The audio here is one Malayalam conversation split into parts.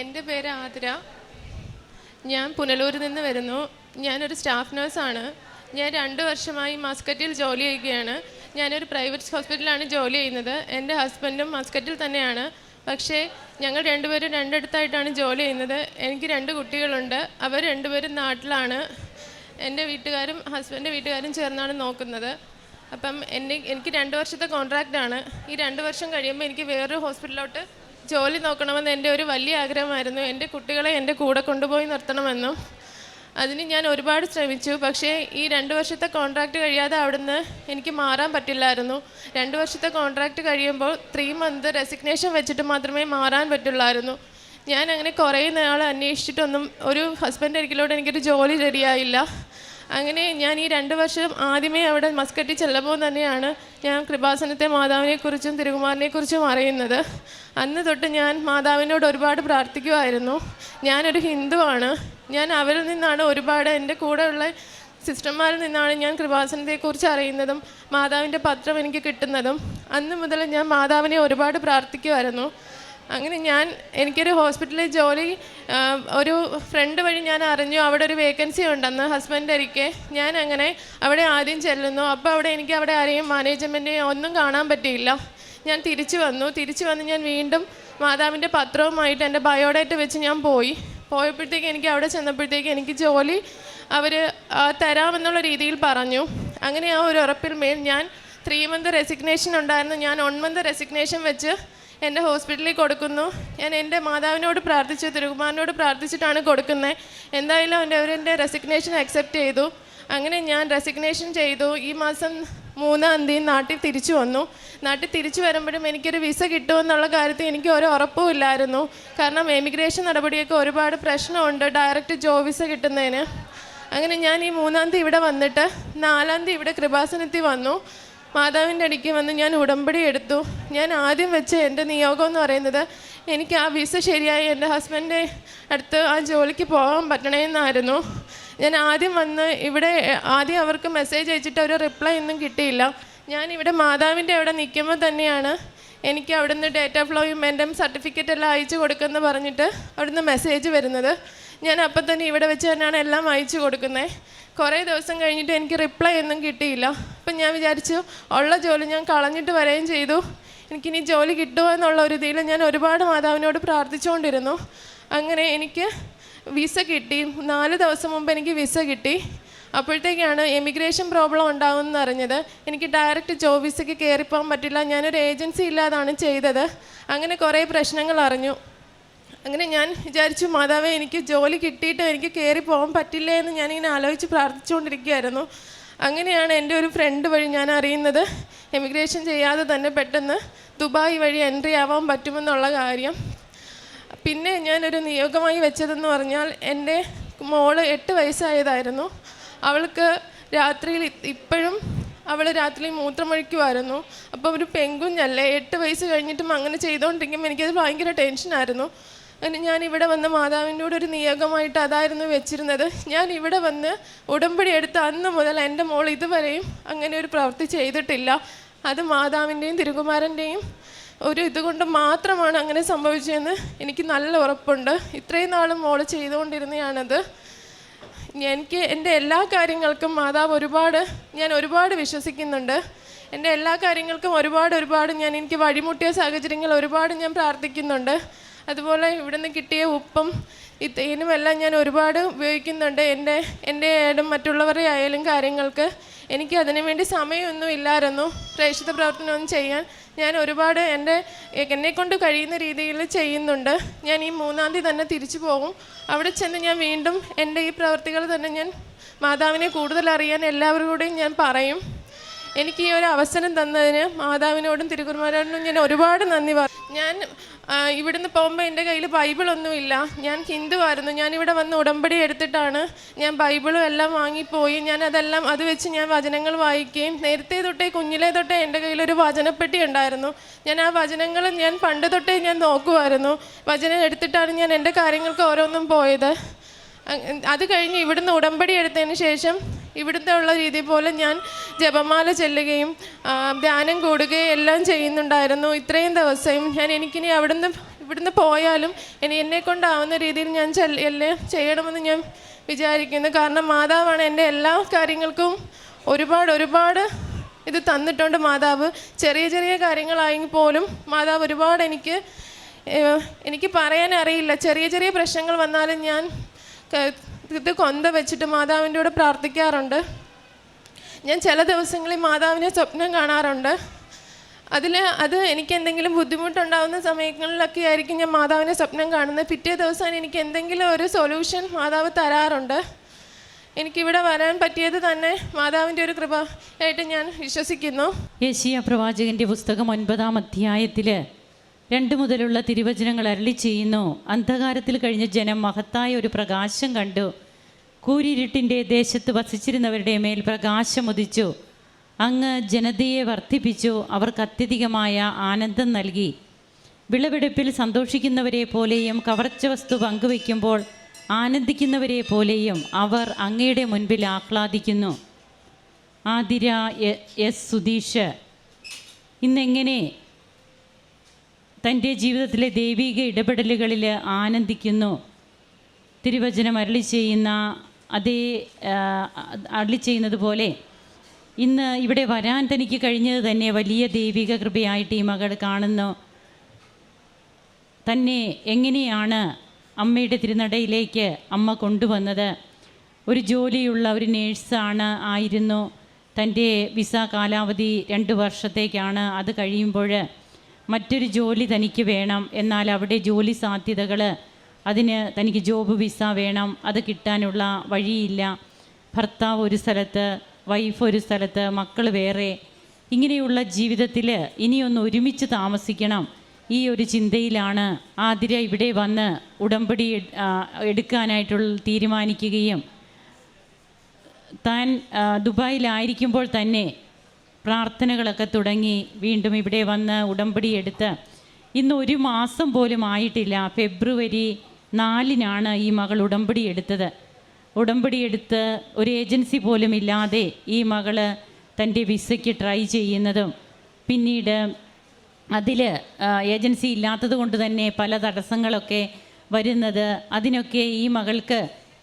എന്റെ പേര് ആതിര. ഞാൻ പുനലൂരിൽ നിന്ന് വരുന്നു. ഞാനൊരു സ്റ്റാഫ് നേഴ്സാണ് ഞാൻ രണ്ട് വർഷമായി മസ്കറ്റിൽ ജോലി ചെയ്യുകയാണ്. ഞാനൊരു പ്രൈവറ്റ് ഹോസ്പിറ്റലിലാണ് ജോലി ചെയ്യുന്നത്. എന്റെ ഹസ്ബൻഡും മസ്കറ്റിൽ തന്നെയാണ്. പക്ഷേ ഞങ്ങൾ രണ്ടുപേരും രണ്ടിടത്തായിട്ടാണ് ജോലി ചെയ്യുന്നത്. എനിക്ക് രണ്ട് കുട്ടികളുണ്ട്. അവർ രണ്ടുപേരും നാട്ടിലാണ്. എന്റെ വീട്ടുകാരും ഹസ്ബൻഡിന്റെ വീട്ടുകാരും ചേർന്നാണ് നോക്കുന്നത്. അപ്പം എന്നെ എനിക്ക് രണ്ട് വർഷത്തെ കോൺട്രാക്റ്റാണ് ഈ രണ്ട് വർഷം കഴിയുമ്പോൾ എനിക്ക് വേറൊരു ഹോസ്പിറ്റലിലോട്ട് ജോലി നോക്കണമെന്ന് എന്റെ ഒരു വലിയ ആഗ്രഹമായിരുന്നു. എന്റെ കുട്ടികളെ എന്റെ കൂടെ കൊണ്ടുപോയി നിർത്തണമെന്നും അതിന് ഞാൻ ഒരുപാട് ശ്രമിച്ചു. പക്ഷേ ഈ രണ്ട് വർഷത്തെ കോൺട്രാക്റ്റ് കഴിയാതെ അവിടുന്ന് എനിക്ക് മാറാൻ പറ്റില്ലായിരുന്നു. രണ്ട് വർഷത്തെ കോൺട്രാക്റ്റ് കഴിയുമ്പോൾ ത്രീ മന്ത് റെസിഗ്നേഷൻ വെച്ചിട്ട് മാത്രമേ മാറാൻ പറ്റുള്ളായിരുന്നു. ഞാൻ അങ്ങനെ കുറേ നാൾ അന്വേഷിച്ചിട്ടൊന്നും ഒരു ഹസ്ബൻഡ് ഒരിക്കലോട്ട് എനിക്കൊരു ജോലി ശരിയായില്ല അങ്ങനെ ഞാൻ ഈ രണ്ട് വർഷം ആദ്യമേ അവിടെ മസ്കറ്റിൽ ചെല്ലുമ്പോൾ തന്നെയാണ് ഞാൻ കൃപാസനത്തെ മാതാവിനെക്കുറിച്ചും തിരുകുമാറിനെക്കുറിച്ചും അറിയുന്നത്. അന്ന് തൊട്ട് ഞാൻ മാതാവിനോട് ഒരുപാട് പ്രാർത്ഥിക്കുമായിരുന്നു ഞാനൊരു ഹിന്ദുവാണ്. ഞാൻ അവരിൽ നിന്നാണ് ഒരുപാട് എന്റെ കൂടെയുള്ള സിസ്റ്റർമാരിൽ നിന്നാണ് ഞാൻ കൃപാസനത്തെക്കുറിച്ച് അറിയുന്നതും മാതാവിന്റെ പത്രം എനിക്ക് കിട്ടുന്നതും. അന്ന് മുതൽ ഞാൻ മാതാവിനെ ഒരുപാട് പ്രാർത്ഥിക്കുമായിരുന്നു അങ്ങനെ ഞാൻ എനിക്കൊരു ഹോസ്പിറ്റലിൽ ജോലി ഒരു ഫ്രണ്ട് വഴി ഞാൻ അറിഞ്ഞു അവിടെ ഒരു വേക്കൻസി ഉണ്ടെന്ന് ഹസ്ബൻഡ് ഇരിക്കെ ഞാൻ അങ്ങനെ അവിടെ ആദ്യം ചെല്ലുന്നു. അപ്പോൾ അവിടെ എനിക്ക് അവിടെ ആരെയും മാനേജ്മെന്റിനെ ഒന്നും കാണാൻ പറ്റിയില്ല. ഞാൻ തിരിച്ചു വന്നു. തിരിച്ചു വന്ന് ഞാൻ വീണ്ടും മാതാവിന്റെ പത്രവുമായിട്ട് എന്റെ ബയോഡേറ്റ് വെച്ച് ഞാൻ പോയി. പോയപ്പോഴത്തേക്ക് എനിക്ക് അവിടെ ചെന്നപ്പോഴത്തേക്ക് എനിക്ക് ജോലി അവർ തരാമെന്നുള്ള രീതിയിൽ പറഞ്ഞു. അങ്ങനെ ആ ഒരു ഉറപ്പിൽ മേൽ ഞാൻ ത്രീ മന്ത് റെസിഗ്നേഷൻ ഉണ്ടായിരുന്നു. ഞാൻ വൺ മന്ത് റെസിഗ്നേഷൻ വെച്ച് എന്റെ ഹോസ്പിറ്റലിൽ കൊടുക്കുന്നു. ഞാൻ എന്റെ മാതാവിനോട് പ്രാർത്ഥിച്ചു തിരുകുമാരനോട് പ്രാർത്ഥിച്ചിട്ടാണ് കൊടുക്കുന്നത്. എന്തായാലും അവന്റെ അവരെന്റെ റെസിഗ്നേഷൻ അക്സെപ്റ്റ് ചെയ്തു. അങ്ങനെ ഞാൻ റെസിഗ്നേഷൻ ചെയ്തു. ഈ മാസം മൂന്നാം തീയതി നാട്ടിൽ തിരിച്ചു വന്നു. നാട്ടിൽ തിരിച്ചു വരുമ്പോഴും എനിക്കൊരു വിസ കിട്ടുമെന്നുള്ള കാര്യത്തിൽ എനിക്ക് ഒരു ഉറപ്പും ഇല്ലായിരുന്നു. കാരണം എമിഗ്രേഷൻ നടപടിയൊക്കെ ഒരുപാട് പ്രശ്നമുണ്ട്. ഡയറക്റ്റ് ജോബ് വിസ കിട്ടുന്നതിന്. അങ്ങനെ ഞാൻ ഈ മൂന്നാം തീയതി ഇവിടെ വന്നിട്ട് നാലാം തീയതി ഇവിടെ കൃപാസനത്തിൽ വന്നു. മാതാവിന്റെ അടിക്ക് വന്ന് ഞാൻ ഉടമ്പടി എടുത്തു. ഞാൻ ആദ്യം വെച്ച എന്റെ നിയോഗം എന്ന് പറയുന്നത് എനിക്ക് ആ വിസ ശരിയായി എന്റെ ഹസ്ബൻഡ് അടുത്ത് ആ ജോലിക്ക് പോകാൻ പറ്റണമെന്നായിരുന്നു ഞാൻ ആദ്യം വന്ന് ഇവിടെ ആദ്യം അവർക്ക് മെസ്സേജ് അയച്ചിട്ട് ഒരു റിപ്ലൈ ഒന്നും കിട്ടിയില്ല. ഞാൻ ഇവിടെ മാതാവിന്റെ അവിടെ നിൽക്കുമ്പോൾ തന്നെയാണ് എനിക്ക് അവിടുന്ന് ഡേറ്റ ഫ്ലോയും എന്റെ സർട്ടിഫിക്കറ്റ് എല്ലാം അയച്ചു കൊടുക്കുമെന്ന് പറഞ്ഞിട്ട് അവിടുന്ന് മെസ്സേജ് വരുന്നത്. ഞാൻ അപ്പം തന്നെ ഇവിടെ വെച്ച് തന്നെയാണ് എല്ലാം അയച്ചു കൊടുക്കുന്നത് കുറേ ദിവസം കഴിഞ്ഞിട്ട് എനിക്ക് റിപ്ലൈ ഒന്നും കിട്ടിയില്ല. അപ്പം ഞാൻ വിചാരിച്ചു ഉള്ള ജോലി ഞാൻ കളഞ്ഞിട്ട് വരികയും ചെയ്തു. എനിക്കിനി ജോലി കിട്ടുമോ എന്നുള്ള ഒരു ഇതിൽ ഞാൻ ഒരുപാട് മാതാവിനോട് പ്രാർത്ഥിച്ചുകൊണ്ടിരുന്നു. അങ്ങനെ എനിക്ക് വിസ കിട്ടി. നാല് ദിവസം മുമ്പ് എനിക്ക് വിസ കിട്ടി. അപ്പോഴത്തേക്കാണ് എമിഗ്രേഷൻ പ്രോബ്ലം ഉണ്ടാവുമെന്ന് അറിഞ്ഞത്. എനിക്ക് ഡയറക്റ്റ് ജോബ് വിസയ്ക്ക് കയറിപ്പോകാൻ പറ്റില്ല. ഞാനൊരു ഏജൻസി ഇല്ലാതാണ് ചെയ്തത്. അങ്ങനെ കുറേ പ്രശ്നങ്ങൾ അറിഞ്ഞു. അങ്ങനെ ഞാൻ വിചാരിച്ചു മാതാവേ എനിക്ക് ജോലി കിട്ടിയിട്ട് എനിക്ക് കയറി പോകാൻ പറ്റില്ല എന്ന് ഞാനിങ്ങനെ ആലോചിച്ച് പ്രാർത്ഥിച്ചുകൊണ്ടിരിക്കുകയായിരുന്നു. അങ്ങനെയാണ് എന്റെ ഒരു ഫ്രണ്ട് വഴി ഞാൻ അറിയുന്നത്. എമിഗ്രേഷൻ ചെയ്യാതെ തന്നെ പെട്ടെന്ന് ദുബായ് വഴി എൻട്രി ആവാൻ പറ്റുമെന്നുള്ള കാര്യം. പിന്നെ ഞാനൊരു നിയോഗമായി വെച്ചതെന്ന് പറഞ്ഞാൽ എന്റെ മോൾ എട്ട് വയസ്സായതായിരുന്നു. അവൾക്ക് രാത്രിയിൽ ഇപ്പോഴും അവൾ രാത്രി മൂത്രമൊഴിക്കുമായിരുന്നു അപ്പോൾ ഒരു പെങ്കുഞ്ഞല്ലേ എട്ട് വയസ്സ് കഴിഞ്ഞിട്ടും അങ്ങനെ ചെയ്തുകൊണ്ടിരിക്കുമ്പോൾ എനിക്കത് ഭയങ്കര ടെൻഷനായിരുന്നു അങ്ങനെ ഞാൻ ഇവിടെ വന്ന് മാതാവിന്റെ ഒരു നിയോഗമായിട്ട് അതായിരുന്നു വെച്ചിരുന്നത്. ഞാൻ ഇവിടെ വന്ന് ഉടമ്പടി എടുത്ത അന്ന് മുതൽ എന്റെ മോൾ ഇതുവരെയും അങ്ങനെ ഒരു പ്രവൃത്തി ചെയ്തിട്ടില്ല. അത് മാതാവിന്റെയും തിരുകുമാരന്റെയും ഒരു ഇതുകൊണ്ട് മാത്രമാണ് അങ്ങനെ സംഭവിച്ചതെന്ന് എനിക്ക് നല്ല ഉറപ്പുണ്ട്. ഇത്രയും നാളും മോൾ ചെയ്തുകൊണ്ടിരുന്നതാണത് എനിക്ക് എന്റെ എല്ലാ കാര്യങ്ങൾക്കും മാതാവ് ഒരുപാട് ഞാൻ ഒരുപാട് വിശ്വസിക്കുന്നുണ്ട്. എന്റെ എല്ലാ കാര്യങ്ങൾക്കും ഒരുപാട് ഒരുപാട് ഞാൻ എനിക്ക് വഴിമുട്ടിയ സാഹചര്യങ്ങൾ ഒരുപാട് ഞാൻ പ്രാർത്ഥിക്കുന്നുണ്ട്. അതുപോലെ ഇവിടുന്ന് കിട്ടിയ ഉപ്പും ഈ തേനുമെല്ലാം ഞാൻ ഒരുപാട് ഉപയോഗിക്കുന്നുണ്ട്. എന്റെ എന്റെ ആയാലും മറ്റുള്ളവരുടെ ആയാലും കാര്യങ്ങൾക്ക് എനിക്ക് അതിനു വേണ്ടി സമയമൊന്നും ഇല്ലായിരുന്നു. പ്രേക്ഷിത പ്രവർത്തനമൊന്നും ചെയ്യാൻ ഞാൻ ഒരുപാട് എന്റെ എന്നെക്കൊണ്ട് കഴിയുന്ന രീതിയിൽ ചെയ്യുന്നുണ്ട്. ഞാൻ ഈ മൂന്നാം തീയതി തന്നെ തിരിച്ചു പോകും. അവിടെ ചെന്ന് ഞാൻ വീണ്ടും എന്റെ ഈ പ്രവർത്തികൾ തന്നെ ഞാൻ മാതാവിനെ കൂടുതൽ അറിയാൻ എല്ലാവരോടും ഞാൻ പറയും. എനിക്ക് ഈ ഒരു അവസരം തന്നതിന് മാതാവിനോടും തിരുക്കുറുമാരോടും ഞാൻ ഒരുപാട് നന്ദി പറയും ഞാൻ ഇവിടുന്ന് പോകുമ്പോൾ എന്റെ കയ്യിൽ ബൈബിളൊന്നുമില്ല. ഞാൻ ഹിന്ദുവായിരുന്നു. ഞാൻ ഇവിടെ വന്ന് ഉടമ്പടി എടുത്തിട്ടാണ് ഞാൻ ബൈബിളും എല്ലാം വാങ്ങിപ്പോയി. ഞാൻ അതെല്ലാം അത് വെച്ച് ഞാൻ വചനങ്ങൾ വായിക്കുകയും നേരത്തെ തൊട്ടേ കുഞ്ഞിലെ തൊട്ടേ എന്റെ കയ്യിൽ ഒരു വചനപ്പെട്ടി ഉണ്ടായിരുന്നു. ഞാൻ ആ വചനങ്ങൾ ഞാൻ പണ്ട് തൊട്ടേ ഞാൻ നോക്കുമായിരുന്നു വചനം എടുത്തിട്ടാണ് ഞാൻ എന്റെ കാര്യങ്ങൾക്ക് ഓരോന്നും പോയത്. അത് കഴിഞ്ഞ് ഇവിടുന്ന് ഉടമ്പടി എടുത്തതിന് ശേഷം ഇവിടുത്തെ ഉള്ള രീതി പോലെ ഞാൻ ജപമാല ചെല്ലുകയും ധ്യാനം കൂടുകയും എല്ലാം ചെയ്യുന്നുണ്ടായിരുന്നു ഇത്രയും ദിവസം. ഞാൻ എനിക്കിനി അവിടുന്ന് ഇവിടുന്ന് പോയാലും ഇനി എന്നെ കൊണ്ടാവുന്ന രീതിയിൽ ഞാൻ എല്ലാം ചെയ്യണമെന്ന് ഞാൻ വിചാരിക്കുന്നു. കാരണം മാതാവാണ് എന്റെ എല്ലാ കാര്യങ്ങൾക്കും ഒരുപാട് ഒരുപാട് ഇത് തന്നിട്ടുണ്ട് മാതാവ്. ചെറിയ ചെറിയ കാര്യങ്ങളായെങ്കിൽ പോലും മാതാവ് ഒരുപാട് എനിക്ക് എനിക്ക് പറയാൻ അറിയില്ല ചെറിയ ചെറിയ പ്രശ്നങ്ങൾ വന്നാലും ഞാൻ ഇത് കൊന്ത വെച്ചിട്ട് മാതാവിന്റെ കൂടെ പ്രാർത്ഥിക്കാറുണ്ട്. ഞാൻ ചില ദിവസങ്ങളിൽ മാതാവിനെ സ്വപ്നം കാണാറുണ്ട്. അതിൽ അത് എനിക്ക് എന്തെങ്കിലും ബുദ്ധിമുട്ടുണ്ടാകുന്ന സമയങ്ങളിലൊക്കെ ആയിരിക്കും ഞാൻ മാതാവിനെ സ്വപ്നം കാണുന്നത്. പിറ്റേ ദിവസം എനിക്ക് എന്തെങ്കിലും ഒരു സൊല്യൂഷൻ മാതാവ് തരാറുണ്ട്. എനിക്കിവിടെ വരാൻ പറ്റിയത് തന്നെ മാതാവിന്റെ ഒരു കൃപ ആയിട്ട് ഞാൻ വിശ്വസിക്കുന്നു. യേശിയ പ്രവാചകന്റെ പുസ്തകം ഒൻപതാം അധ്യായത്തിൽ രണ്ട് മുതലുള്ള തിരുവചനങ്ങൾ അരളി ചെയ്യുന്നു. അന്ധകാരത്തിൽ കഴിഞ്ഞ ജനം മഹത്തായ ഒരു പ്രകാശം കണ്ടു. കൂരിരുട്ടിന്റെ ദേശത്ത് വസിച്ചിരുന്നവരുടെ മേൽ പ്രകാശം ഉദിച്ചു. അങ്ങ് ജനതയെ വർദ്ധിപ്പിച്ചു. അവർക്ക് അത്യധികമായ ആനന്ദം നൽകി. വിളവെടുപ്പിൽ സന്തോഷിക്കുന്നവരെ പോലെയും കവർച്ച വസ്തു പങ്കുവയ്ക്കുമ്പോൾ ആനന്ദിക്കുന്നവരെ പോലെയും അവർ അങ്ങയുടെ മുൻപിൽ ആഹ്ലാദിക്കുന്നു. ആതിര എസ് സുധീഷ് ഇന്നെങ്ങനെ തന്റെ ജീവിതത്തിലെ ദൈവിക ഇടപെടലുകളിൽ ആനന്ദിക്കുന്നു. തിരുവചനം അരളി ചെയ്യുന്ന അതേ അരളി ചെയ്യുന്നത് പോലെ ഇന്ന് ഇവിടെ വരാൻ തനിക്ക് കഴിഞ്ഞത് തന്നെ വലിയ ദൈവിക കൃപയായിട്ട് ഈ മകൾ കാണുന്നു. തന്നെ എങ്ങനെയാണ് അമ്മയുടെ തിരുനടയിലേക്ക് അമ്മ കൊണ്ടുവന്നത്? ഒരു ജോലിയുള്ള ഒരു നേഴ്സാണ് ആയിരുന്നു. തന്റെ വിസ കാലാവധി രണ്ട് വർഷത്തേക്കാണ്. അത് കഴിയുമ്പോൾ മറ്റൊരു ജോലി തനിക്ക് വേണം എന്നാൽ അവിടെ ജോലി സാധ്യതകൾ അതിന് തനിക്ക് ജോബ് വിസ വേണം അത് കിട്ടാനുള്ള വഴിയില്ല. ഭർത്താവ് ഒരു സ്ഥലത്ത് വൈഫ് ഒരു സ്ഥലത്ത് മക്കൾ വേറെ. ഇങ്ങനെയുള്ള ജീവിതത്തിൽ ഇനിയൊന്ന് ഒരുമിച്ച് താമസിക്കണം. ഈ ഒരു ചിന്തയിലാണ് ആതിര ഇവിടെ വന്ന് ഉടമ്പടി എടുക്കാനായിട്ടുള്ള തീരുമാനിക്കുകയും. താൻ ദുബായിലായിരിക്കുമ്പോൾ തന്നെ പ്രാർത്ഥനകളൊക്കെ തുടങ്ങി വീണ്ടും ഇവിടെ വന്ന് ഉടമ്പടി എടുത്ത് ഇന്ന് ഒരു മാസം പോലും ആയിട്ടില്ല. ഫെബ്രുവരി നാലിനാണ് ഈ മകൾ ഉടമ്പടി എടുത്തത്. ഉടമ്പടി എടുത്ത് ഒരു ഏജൻസി പോലും ഇല്ലാതെ ഈ മകൾ തന്റെ വിസയ്ക്ക് ട്രൈ ചെയ്യുന്നതും പിന്നീട് അതിൽ ഏജൻസി ഇല്ലാത്തത് കൊണ്ട് തന്നെ പല തടസ്സങ്ങളൊക്കെ വരുന്നത് അതിനൊക്കെ ഈ മകൾക്ക്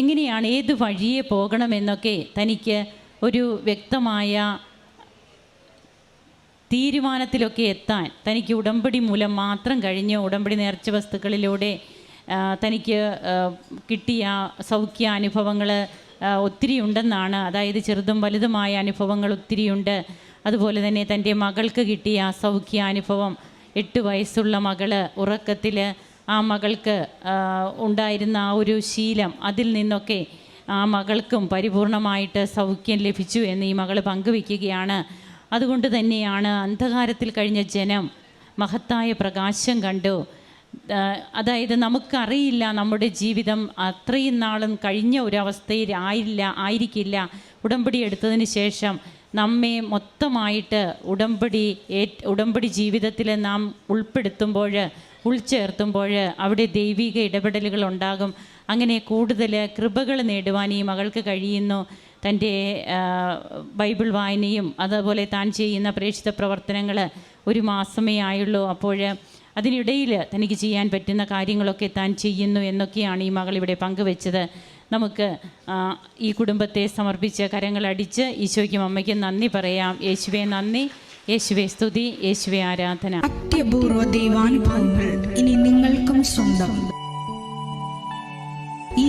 എങ്ങനെയാണ് ഏത് വഴിയെ പോകണമെന്നൊക്കെ തനിക്ക് ഒരു വ്യക്തമായ തീരുമാനത്തിലൊക്കെ എത്താൻ തനിക്ക് ഉടമ്പടി മൂലം മാത്രം കഴിഞ്ഞ ഉടമ്പടി നേർച്ച വസ്തുക്കളിലൂടെ തനിക്ക് കിട്ടിയ സൗഖ്യ അനുഭവങ്ങൾ ഒത്തിരി ഉണ്ടെന്നാണ്. അതായത് ചെറുതും വലുതുമായ അനുഭവങ്ങൾ ഒത്തിരിയുണ്ട് അതുപോലെ തന്നെ തന്റെ മകൾക്ക് കിട്ടിയ സൗഖ്യ അനുഭവം എട്ട് വയസ്സുള്ള മകൾ ഉറക്കത്തിൽ ആ മകൾക്ക് ഉണ്ടായിരുന്ന ആ ഒരു ശീലം അതിൽ നിന്നൊക്കെ ആ മകൾക്കും പരിപൂർണമായിട്ട് സൗഖ്യം ലഭിച്ചു എന്ന് ഈ മകൾ പങ്കുവെക്കുകയാണ്. അതുകൊണ്ട് തന്നെയാണ് അന്ധകാരത്തിൽ കഴിഞ്ഞ ജനം മഹത്തായ പ്രകാശം കണ്ടു. അതായത് നമുക്കറിയില്ല നമ്മുടെ ജീവിതം അത്രയും നാളും കഴിഞ്ഞ ഒരവസ്ഥയിൽ ആയില്ല ആയിരിക്കില്ല. ഉടമ്പടി എടുത്തതിന് ശേഷം നമ്മെ മൊത്തമായിട്ട് ഉടമ്പടി ഉടമ്പടി ജീവിതത്തിൽ നാം ഉൾപ്പെടുത്തുമ്പോൾ ഉൾച്ചേർത്തുമ്പോൾ അവിടെ ദൈവിക ഇടപെടലുകൾ ഉണ്ടാകും. അങ്ങനെ കൂടുതൽ കൃപകൾ നേടുവാൻ ഈ മകൾക്ക് കഴിയുന്നു. തന്റെ ബൈബിൾ വായനയും അതുപോലെ താൻ ചെയ്യുന്ന പ്രേക്ഷിത പ്രവർത്തനങ്ങൾ ഒരു മാസമേ ആയുള്ളൂ. അപ്പോൾ അതിനിടയിൽ തനിക്ക് ചെയ്യാൻ പറ്റുന്ന കാര്യങ്ങളൊക്കെ താൻ ചെയ്യുന്നു എന്നൊക്കെയാണ് ഈ മകൾ ഇവിടെ പങ്കുവെച്ചത്. നമുക്ക് ഈ കുടുംബത്തെ സമർപ്പിച്ച് കരങ്ങളടിച്ച് ഈശോയ്ക്കും അമ്മയ്ക്കും നന്ദി പറയാം. യേശുവെ നന്ദി. യേശുവെ സ്തുതി. യേശുവെ ആരാധന. അത്യപൂർവ ദൈവാനുഭവങ്ങൾ ഇനി നിങ്ങൾക്കും സ്വന്തം. ഈ